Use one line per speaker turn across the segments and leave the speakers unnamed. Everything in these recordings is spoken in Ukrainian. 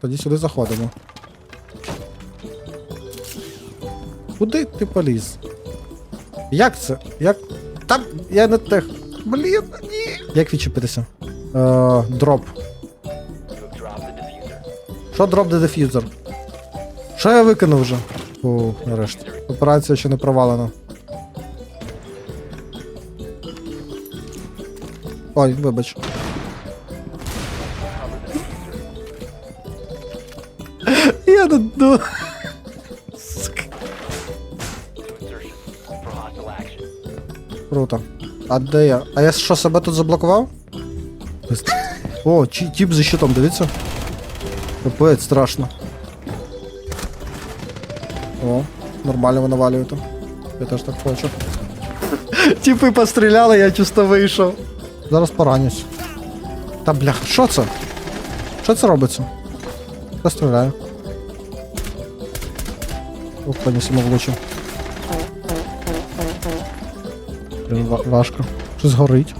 Тоді сюди заходимо. Куди ти поліз? Як це? Як. Там я не тех. Блін, ні. Як відчепитися? Е, дроп. Що дроп де деф'юзер? Що я викинув вже? О, нарешті. Операція ще не провалена. Ой, вибач. Круто. А де я? А я що себе тут заблокував? Пиз- О, чи- тіп за щитом, дивіться. Капець, страшно. О, нормально ви навалюєте. Я теж так хочу. Тіпи постріляли, я чисто вийшов. Зараз поранюсь. Та блях, що це? Що це робиться? Я стріляю. Ох, понесемо влучив. Важко. Щось горить.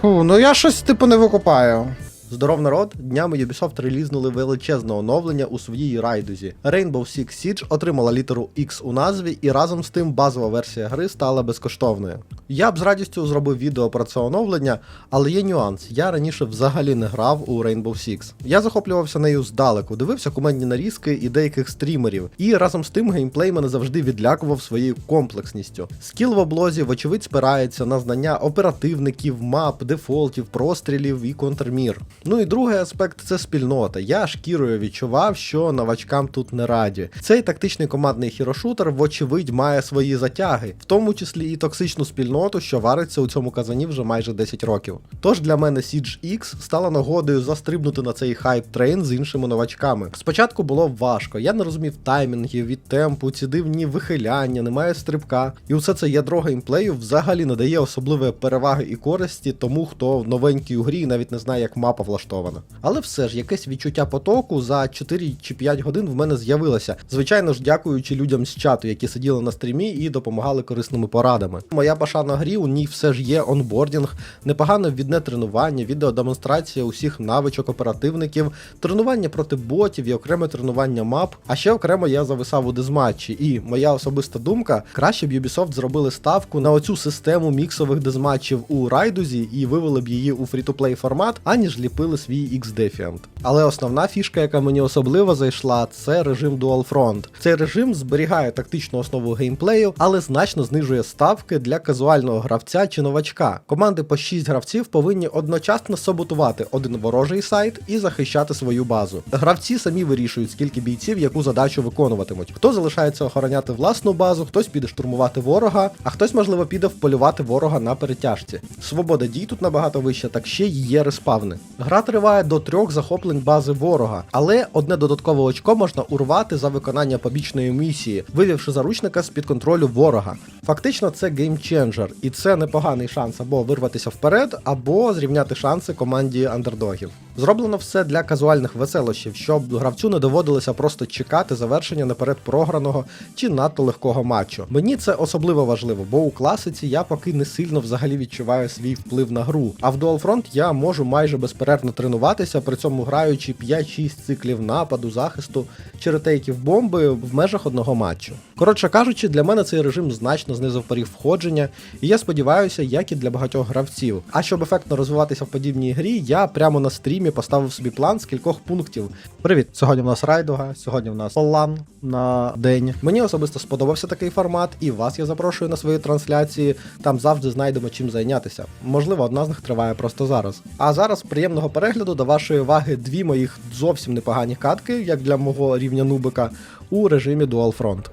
Фу, ну я щось типу не викупаю.
Здоров народ, днями Ubisoft релізнули величезне оновлення у своїй райдузі. Rainbow Six Siege отримала літеру X у назві, і разом з тим базова версія гри стала безкоштовною. Я б з радістю зробив відео про це оновлення, але є нюанс. Я раніше взагалі не грав у Rainbow Six. Я захоплювався нею здалеку, дивився кумедні нарізки і деяких стрімерів. І разом з тим геймплей мене завжди відлякував своєю комплексністю. Скіл в облозі, вочевидь, спирається на знання оперативників, мап, дефолтів, прострілів і контрмір. Ну і другий аспект це спільнота. Я шкірою відчував, що новачкам тут не раді. Цей тактичний командний хірошутер, вочевидь, має свої затяги, в тому числі і токсичну спільноту, що вариться у цьому казані вже майже 10 років. Тож для мене Siege X стала нагодою застрибнути на цей хайп трейн з іншими новачками. Спочатку було важко, я не розумів таймінгів від темпу, ці дивні вихиляння, немає стрибка. І усе це ядро геймплею взагалі не дає особливої переваги і користі тому, хто в новенькій у грі і навіть не знає, як мапа влаштована. Але все ж якесь відчуття потоку за 4 чи 5 годин в мене з'явилося. Звичайно ж, дякуючи людям з чату, які сиділи на стрімі і допомагали корисними порадами. Моя баша на грі, у ній все ж є онбордінг, непогане відне тренування, відеодемонстрація усіх навичок оперативників, тренування проти ботів і окреме тренування мап. А ще окремо я зависав у дезматчі. І моя особиста думка, краще б Ubisoft зробили ставку на оцю систему міксових дезматчів у райдузі і вивели б її у фрі-то-плей формат, аніж ліпили свій X-Defiant. Але основна фішка, яка мені особливо зайшла, це режим Dual Front. Цей режим зберігає тактичну основу геймплею, але значно знижує ставки для казуального гравця чи новачка. Команди по 6 гравців повинні одночасно саботувати один ворожий сайт і захищати свою базу. Гравці самі вирішують, скільки бійців яку задачу виконуватимуть. Хто залишається охороняти власну базу, хтось піде штурмувати ворога, а хтось, можливо, піде вполювати ворога на перетяжці. Свобода дій тут набагато вища, так ще й є респавни. Гра триває до трьох захоплень бази ворога, але одне додаткове очко можна урвати за виконання побічної місії, вивівши заручника з під контролю ворога. Фактично, це геймченджер, і це непоганий шанс або вирватися вперед, або зрівняти шанси команді андердогів. Зроблено все для казуальних веселощів, щоб гравцю не доводилося просто чекати завершення наперед програного чи надто легкого матчу. Мені це особливо важливо, бо у класиці я поки не сильно взагалі відчуваю свій вплив на гру. А в Dual Front я можу майже безперервно тренуватися, при цьому граючи 5-6 циклів нападу, захисту чи ретейків бомби в межах одного матчу. Коротше кажучи, для мене цей режим значно знизив поріг входження, і я сподіваюся, як і для багатьох гравців. А щоб ефектно розвиватися в подібній грі, я прямо на стрімі поставив собі план з кількох пунктів. Привіт! Сьогодні в нас райдуга, сьогодні в нас Олан на день. Мені особисто сподобався такий формат, і вас я запрошую на свої трансляції. Там завжди знайдемо чим зайнятися. Можливо, одна з них триває просто зараз. А зараз приємного перегляду до вашої уваги дві моїх зовсім непогані катки, як для мого рівня нубика, у режимі Dual Front.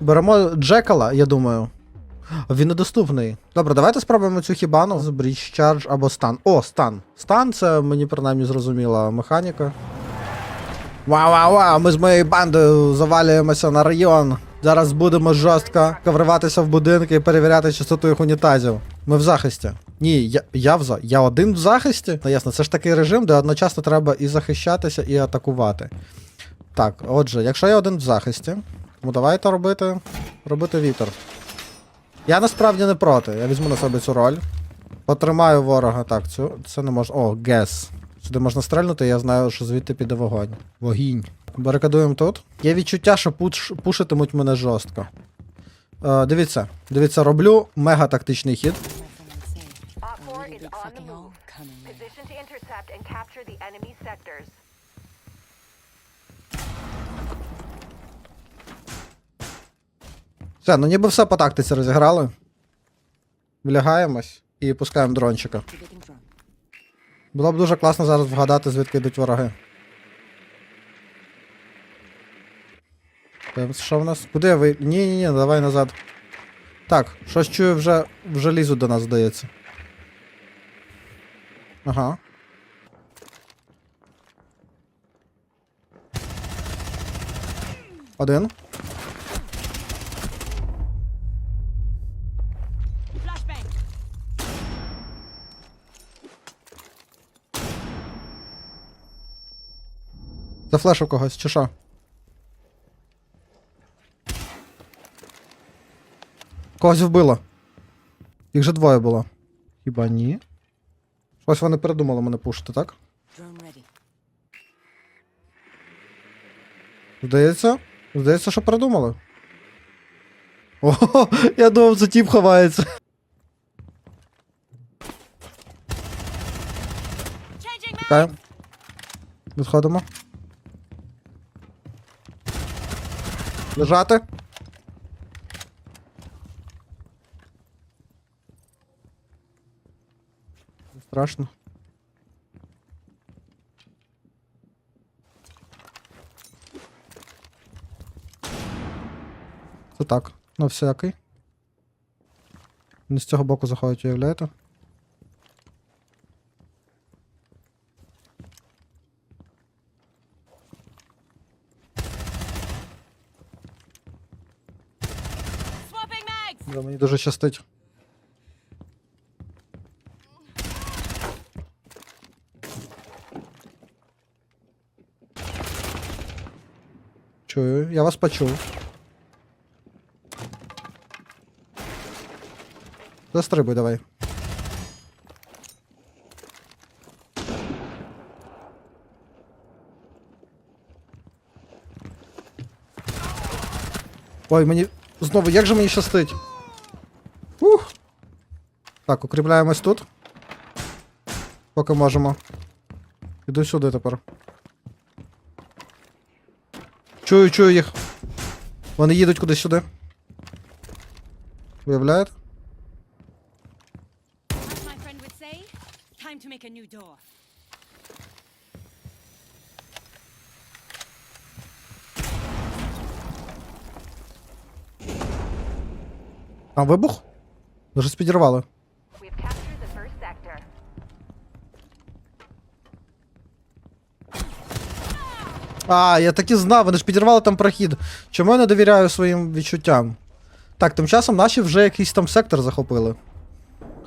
Беремо Джекала, я думаю. Він недоступний. Добре, давайте спробуємо цю хібану з Breach Charge або стан. О, стан. Стан це мені принаймні зрозуміла механіка. Вау, вау, вау, ми з моєю бандою завалюємося на район. Зараз будемо жорстко вриватися в будинки і перевіряти частоту їх унітазів. Ми в захисті. Ні, я, я в. Я один в захисті? Ну ясно, це ж такий режим, де одночасно треба і захищатися, і атакувати. Так, отже, якщо я один в захисті, тому давайте робити. робити вітер. Я насправді не проти. Я візьму на себе цю роль. Потримаю ворога. Так, цю, це не можна. О, гес. Сюди можна стрельнути, я знаю, що звідти піде вогонь. Вогінь. Барикадуємо тут. Є відчуття, що пуш, пушитимуть мене жорстко. Е, дивіться, дивіться, роблю мега тактичний хід.
Op 4
Really
is
big
on the
fucking
move.
hole coming there.
Position to intercept and capture the enemy sectors.
Все, ну ніби все по тактиці розіграли. Влягаємось і пускаємо дрончика. Було б дуже класно зараз вгадати, звідки йдуть вороги. Що в нас? Куди ви? Ні, ні, ні, давай назад. Так, щось чую вже, вже лізуть до нас, здається. Ага. Один.
Flashbang.
Зафлешив когось, чи що? Когось вбило. Їх же двоє було. Хіба ні? Щось вони передумали мене пушити, так? Здається? Здається, що передумали. Ого, я думав, це тіп ховається.
Mag.
Відходимо. Лежати. Страшно. Це так, на всякий. Не з цього боку заходять, уявляєте? Да, мені дуже щастить. я вас почув. Застрибуй давай. Ой, мені. Знову, як же мені щастить? Ух. Так, укріпляємось тут. Поки можемо. Іду сюди тепер. Чую, чую їх. Вони їдуть кудись сюди. Виявляєте?
As my.
Там вибух? Вже спідірвали. А, я так і знав, вони ж підірвали там прохід. Чому я не довіряю своїм відчуттям? Так, тим часом наші вже якийсь там сектор захопили.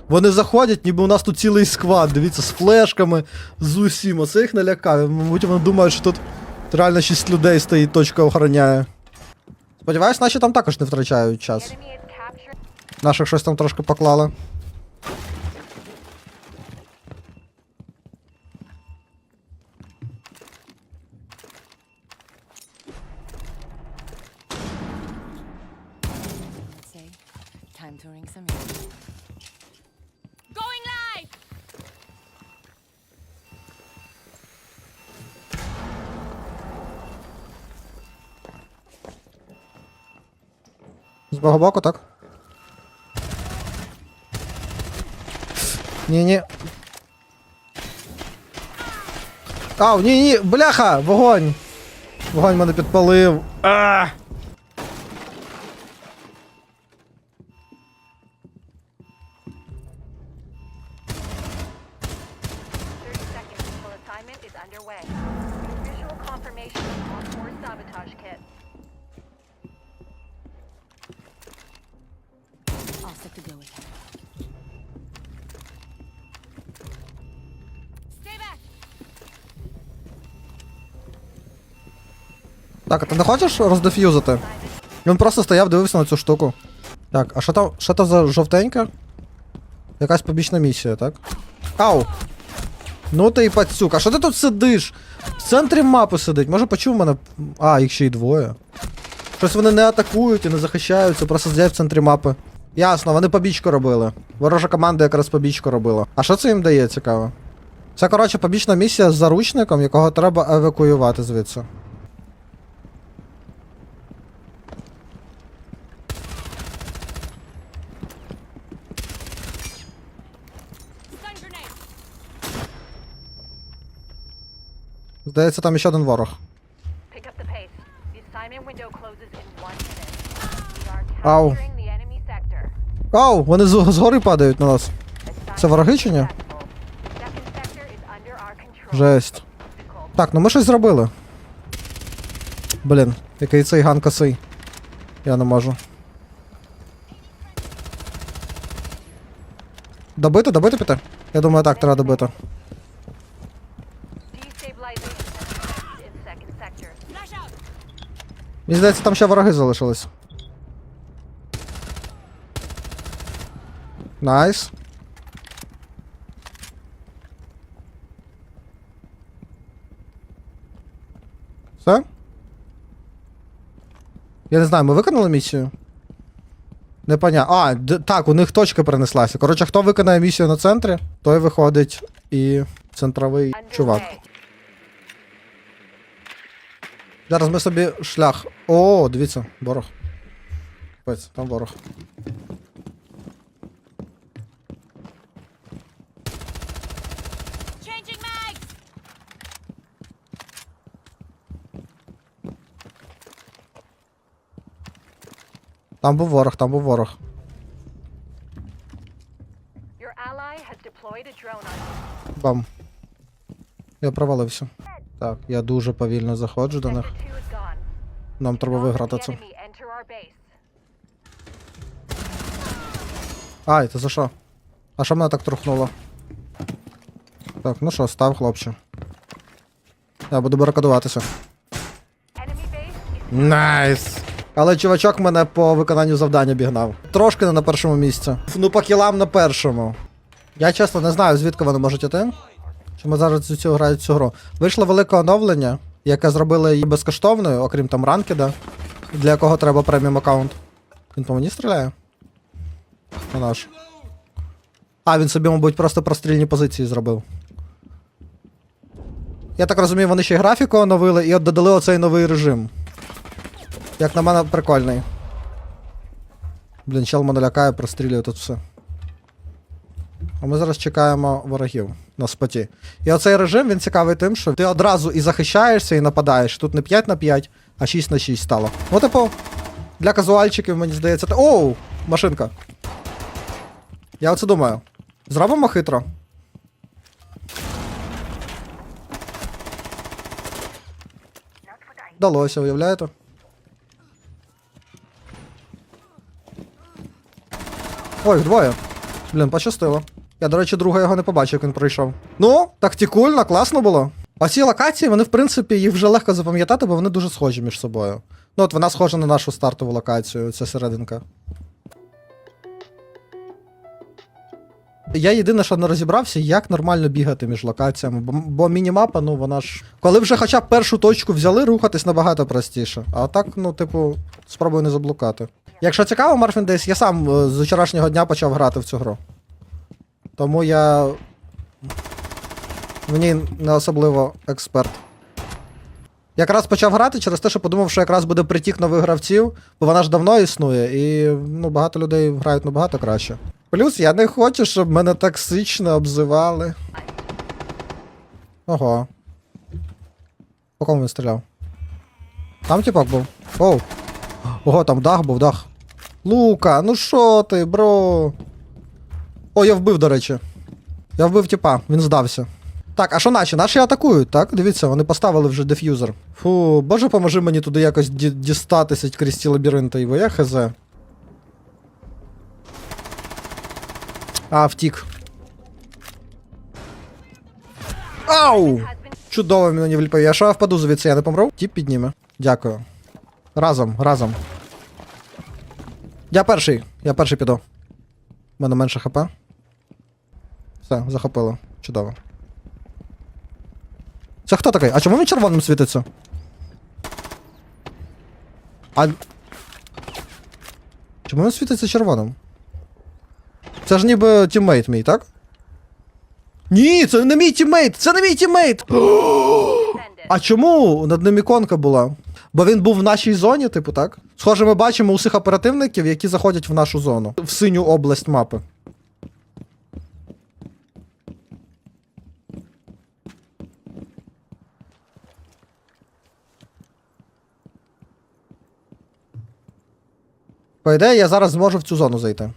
Вони заходять, ніби у нас тут цілий сквад, дивіться, з флешками, з усім. Оце їх налякав. Мабуть, вони думають, що тут реально 6 людей стоїть, точка охороняє. Сподіваюсь, наші там також не втрачають час. Наших щось там трошки поклали. З мого боку, так? Ні-ні. Ау, ні-ні, бляха! Вогонь! Вогонь мене підпалив. А! Не хочеш роздеф'юзити? Він просто стояв, дивився на цю штуку. Так, а що там, що там за жовтенька? Якась побічна місія, так? Ау! Ну ти і пацюк, а що ти тут сидиш? В центрі мапи сидить. Може почув мене. А, їх ще й двоє. Щось вони не атакують і не захищаються, просто сидять в центрі мапи. Ясно, вони побічку робили. Ворожа команда якраз побічку робила. А що це їм дає, цікаво? Це, коротше, побічна місія з заручником, якого треба евакуювати звідси. Здається, там ще один ворог.
Sector.
Ау, вони з, згори падають на нас. Це вороги чи ні? Жесть. Так, ну ми щось зробили. Блін, який цей ган косий. Я не можу. Добити, добити піти? Я думаю, так, треба добити. Мені здається, там ще вороги залишились. Найс. Все? Я не знаю, ми виконали місію? Не поня. А, так, у них точка перенеслася. Коротше, хто виконає місію на центрі, той виходить і центровий чувак. Зараз ми собі шлях. О, дивіться, ворог. Ось, там ворог. Там був ворог, там був ворог. Бам. Я провалився. Так, я дуже повільно заходжу до них.
2 is gone.
Нам треба виграти це. Ай, ти за що? А що мене так трухнуло? Так, ну що, став, хлопче. Я буду
is
Найс! Але чувачок мене по виконанню завдання бігнав. Трошки не на першому місці. Ну, по кілам на першому. Я чесно не знаю, звідки вони можуть іти. Чи ми зараз цю, грають цю гру. Вийшло велике оновлення, яке зробило її безкоштовною, окрім там ранкеда, для якого треба преміум аккаунт. Він по мені стріляє? На наш. А, він собі, мабуть, просто прострільні позиції зробив. Я так розумію, вони ще й графіку оновили і от додали оцей новий режим. Як на мене, прикольний. Блін, чел мене лякає, прострілює тут все. А ми зараз чекаємо ворогів на споті. І оцей режим він цікавий тим, що ти одразу і захищаєшся, і нападаєш. Тут не 5 на 5, а 6 на 6 стало. Ну, типу, для казуальчиків, мені здається, це. Оу! Машинка. Я оце думаю. Зробимо хитро. Вдалося, уявляєте? Ой, їх двоє. Блін, пощастило. Я, до речі, друга його не побачив, як він пройшов. Ну, тактикульно, класно було. А ці локації, вони, в принципі, їх вже легко запам'ятати, бо вони дуже схожі між собою. Ну, от вона схожа на нашу стартову локацію, ця серединка. Я єдине, що не розібрався, як нормально бігати між локаціями, бо, бо мінімапа, ну вона ж. Коли вже хоча б першу точку взяли, рухатись набагато простіше. А так, ну, типу, спробую не заблукати. Якщо цікаво, Marfin Days, я сам е, з вчорашнього дня почав грати в цю гру. Тому я. Ній не особливо експерт. Якраз почав грати через те, що подумав, що якраз буде притік нових гравців, бо вона ж давно існує, і ну, багато людей грають набагато краще. Плюс я не хочу, щоб мене токсично обзивали. Ого. По кому він стріляв? Там типок був. Оу. Ого, там дах був, дах. Лука, ну що ти, бро? О, я вбив, до речі. Я вбив типа, він здався. Так, а що наші? Наші атакують, так? Дивіться, вони поставили вже деф'юзер. Фу, боже, поможи мені туди якось ді- дістатися крізь ці лабіринти, і я хз. А, втік. Ау! Чудово мені вліпив. Я що я впаду звідси, я не помру? Тіп підніме. Дякую. Разом, разом. Я перший. Я перший піду. У мене менше хп. Все, захопили. Чудово. Це хто такий? А чому він червоним світиться? А. Чому він світиться червоним? Це ж ніби тіммейт мій, так? Ні, це не мій тіммейт! Це не мій тіммейт! А чому над ним іконка була? Бо він був в нашій зоні, типу, так? Схоже, ми бачимо усіх оперативників, які заходять в нашу зону, в синю область мапи. По ідеї, я зараз зможу в цю зону зайти.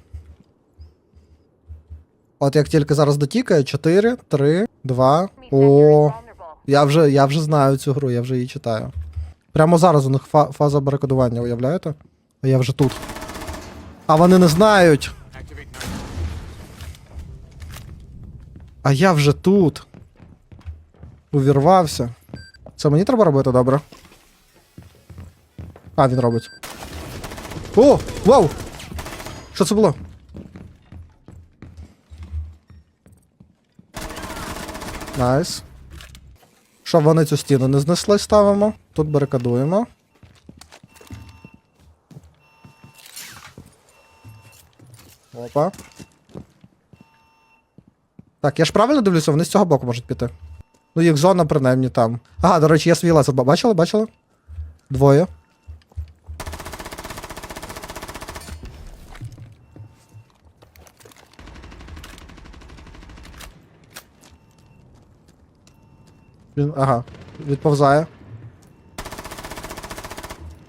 От як тільки зараз дотікає, 4, 3, 2.
Me said you're
О. Я вже, я вже знаю цю гру, я вже її читаю. Прямо зараз у них фа- фаза барикадування, уявляєте? А я вже тут. А вони не знають. А я вже тут. Увірвався. Це мені треба робити, добре. А, він робить. О! Вау! Що це було? Найс. Щоб вони цю стіну не знесли, ставимо. Тут барикадуємо. Опа. Так, я ж правильно дивлюся, вони з цього боку можуть піти. Ну, їх зона принаймні там. Ага, до речі, я свій лазер. Бачили, бачили? Двоє. Він, ага, відповзає.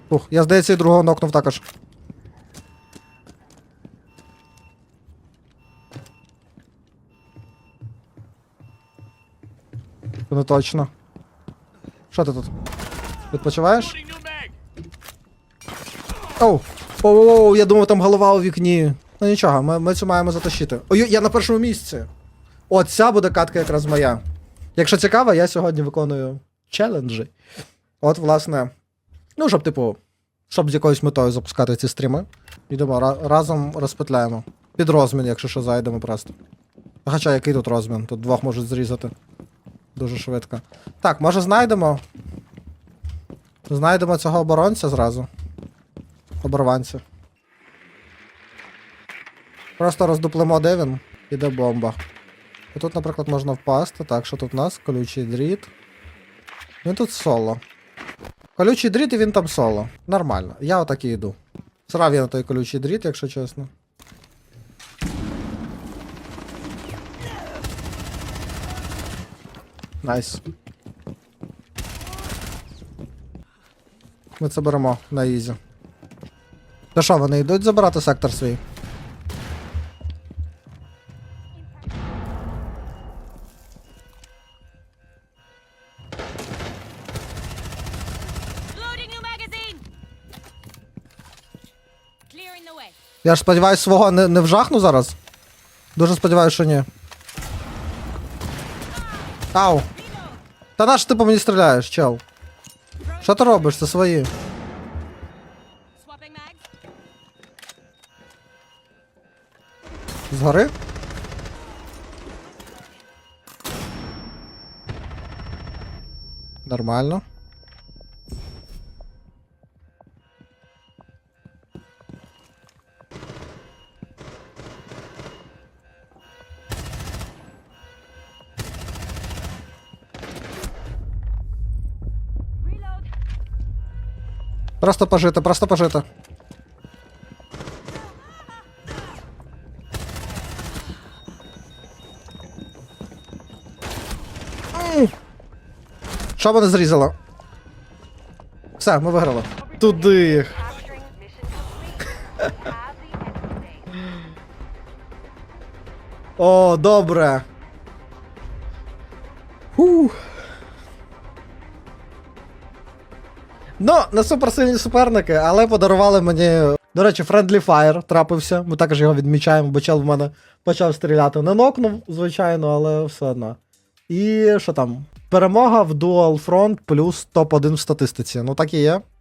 Ух, я здається, і другого нокнув також. Це Не точно. Що ти тут? Відпочиваєш? Оу! Оу, я думав, там голова у вікні. Ну нічого, ми, ми цю маємо затащити. Ой, я на першому місці. О, ця буде катка якраз моя. Якщо цікаво, я сьогодні виконую челенджі. От, власне. Ну, щоб, типу, щоб з якоюсь метою запускати ці стріми. Йдемо ра- разом розпетляємо. Під розмін, якщо що, зайдемо просто. Хоча який тут розмін? Тут двох можуть зрізати. Дуже швидко. Так, може знайдемо. Знайдемо цього оборонця зразу. Оборванця. Просто роздуплимо, де він. Іде бомба. І тут, наприклад, можна впасти. Так, що тут у нас? Колючий дріт. Він тут соло. Колючий дріт і він там соло. Нормально. Я отак і йду. Срав я на той колючий дріт, якщо чесно. Найс. Ми це беремо на ізі. Та що, вони йдуть забирати сектор свій? Я ж сподіваюсь, свого не, не вжахну зараз. Дуже сподіваюся, що ні. Ау. Та наш ти по мені стріляєш, чел? Що ти робиш? Це свої. Згори? Нормально. Просто пожити, просто пожити. М. Що мене зрізало? Все, ми виграли. Туди їх. О, добре. Ну, не суперсильні суперники, але подарували мені. До речі, Friendly Fire трапився. Ми також його відмічаємо, бо чел в мене почав стріляти. Не нокнув, звичайно, але все одно. І що там? Перемога в Dual Front плюс топ-1 в статистиці. Ну так і є.